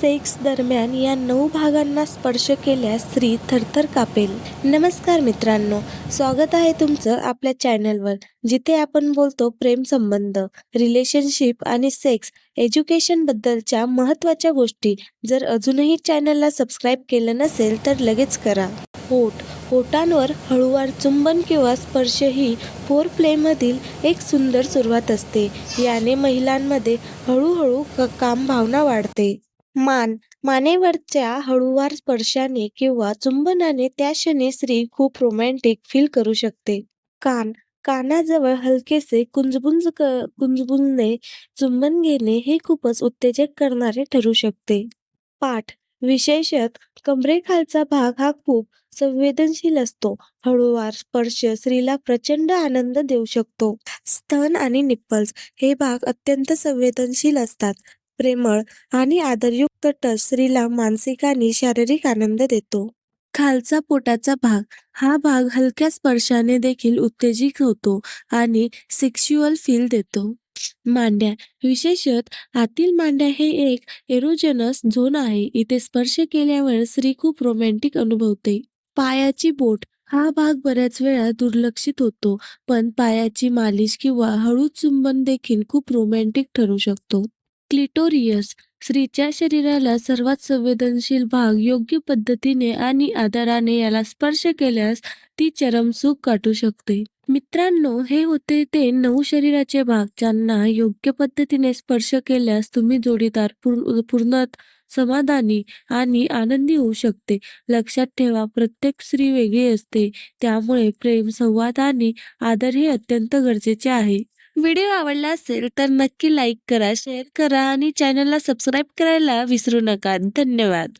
Sex दरम्यान या नऊ भागांना स्पर्श केल्यास स्त्री थरथर कापेल. नमस्कार मित्रांनो स्वागत आहे तुमचं आपल्या चॅनलवर जिथे आपण बोलतो प्रेम संबंध रिलेशनशिप आणि सेक्स एज्युकेशन बद्दलच्या महत्त्वाच्या गोष्टी. जर अजूनही चॅनलला सबस्क्राईब केलं नसेल तर लगेच करा. होट होटांवर हळूवार चुंबन किंवा स्पर्श ही फोर प्लेमधील एक सुंदर सुरुवात असते. याने महिलांमध्ये हळूहळू क काम भावना वाढते. मान मानेवरच्या हळूवार स्पर्शाने किंवा चुंबनाने त्या क्षणी स्त्री खूप रोमॅन्टिक फील करू शकते. कान कानाजवळ हलकेसे कुंजबुंज क कुंजबुंजने चुंबन घेणे हे खूपच उत्तेजक करणारे ठरू शकते. पाठ विशेषत कमरेखालचा भाग हा खूप संवेदनशील असतो. हळूवार स्पर्श स्त्रीला प्रचंड आनंद देऊ शकतो. स्तन आणि निप्पल्स हे भाग अत्यंत संवेदनशील असतात. प्रेमळ आणि आदरयुक्त टच स्त्रीला मानसिक आणि शारीरिक आनंद देतो. खालचा पोटाचा भाग हा भाग हलक्या स्पर्शाने देखील उत्तेजित होतो आणि सेक्शुअल फील देतो. मांड्या विशेषत आतील मांड्या हे एक एरोजनस झोन आहे. इथे स्पर्श केल्यावर स्त्री खूप रोमॅन्टिक अनुभवते. पायाची बोट हा भाग बऱ्याच वेळा दुर्लक्षित होतो पण पायाची मालिश किंवा हळू चुंबन देखील खूप रोमॅन्टिक ठरू शकतो. क्लिटोरियस स्त्रीच्या शरीराला सर्वात संवेदनशील भाग योग्य पद्धतीने आणि आदराने याला स्पर्श केल्यास ती चरमसुख गाठू शकते. मित्रांनो हे होते ते नऊ शरीराचे भाग ज्यांना योग्य पद्धतीने स्पर्श केल्यास तुम्ही जोडीदार पूर्ण पूर्ण समाधानी आणि आनंदी होऊ शकते. लक्षात ठेवा प्रत्येक स्त्री वेगळी असते त्यामुळे प्रेम संवाद आणि आदर हे अत्यंत गरजेचे आहे. व्हिडिओ आवडला असेल तर नक्की लाईक करा शेअर करा आणि चॅनलला सबस्क्राईब करायला विसरू नका. धन्यवाद.